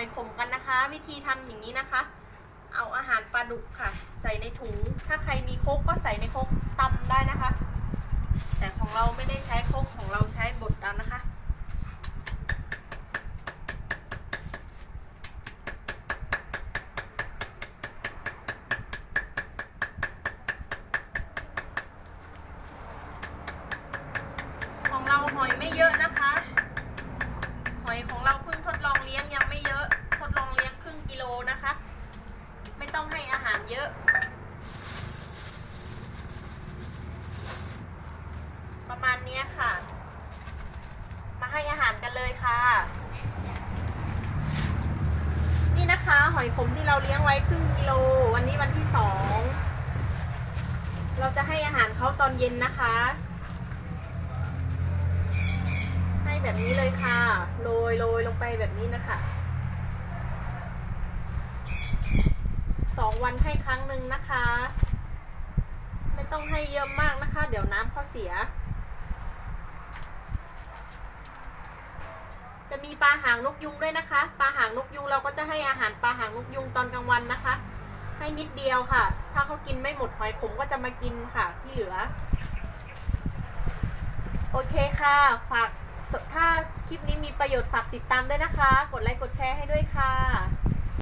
อยขมกันนะคะ วิธีทำอย่างนี้นะคะ เอาอาหารปลาดุกค่ะ ใส่ในถุง ถ้าใครมีโคกก็ใส่ในโคกตำได้นะคะ แต่ของเราไม่ได้ใช้โคกของเราใช้บดเอานะคะของเราหอยไม่เยอะนะคะ หอยของเราเพิ่งทดลองเลี้ยงยังไม่เยอะ ทดลองเลี้ยงครึ่งกิโลนะคะ ไม่ต้องให้อาหารเยอะ ประมาณ เนี้ยค่ะ มาให้อาหารกันเลยค่ะ นี่นะคะ หอยขมที่เราเลี้ยงไว้ครึ่งกิโล วันนี้วันที่สองเราจะให้อาหารเขาตอนเย็นนะคะ ให้แบบนี้เลยค่ะโรยโรยลงไปแบบนี้นะคะสองวันให้ครั้งหนึ่งนะคะ ไม่ต้องให้เยอะมากนะคะ เดี๋ยวน้ำเขาเสีย จะมีปลาหางนกยุงด้วยนะคะ ปลาหางนกยุงเราก็จะให้อาหารปลาหางนกยุงตอนกลางวันนะคะ ให้นิดเดียวค่ะ ถ้าเขากินไม่หมดหอยขมก็จะมากินค่ะที่เหลือ โอเคค่ะ ฝากถ้าคลิปนี้มีประโยชน์ฝากติดตามด้วยนะคะ กดไลค์กดแชร์ให้ด้วยค่ะ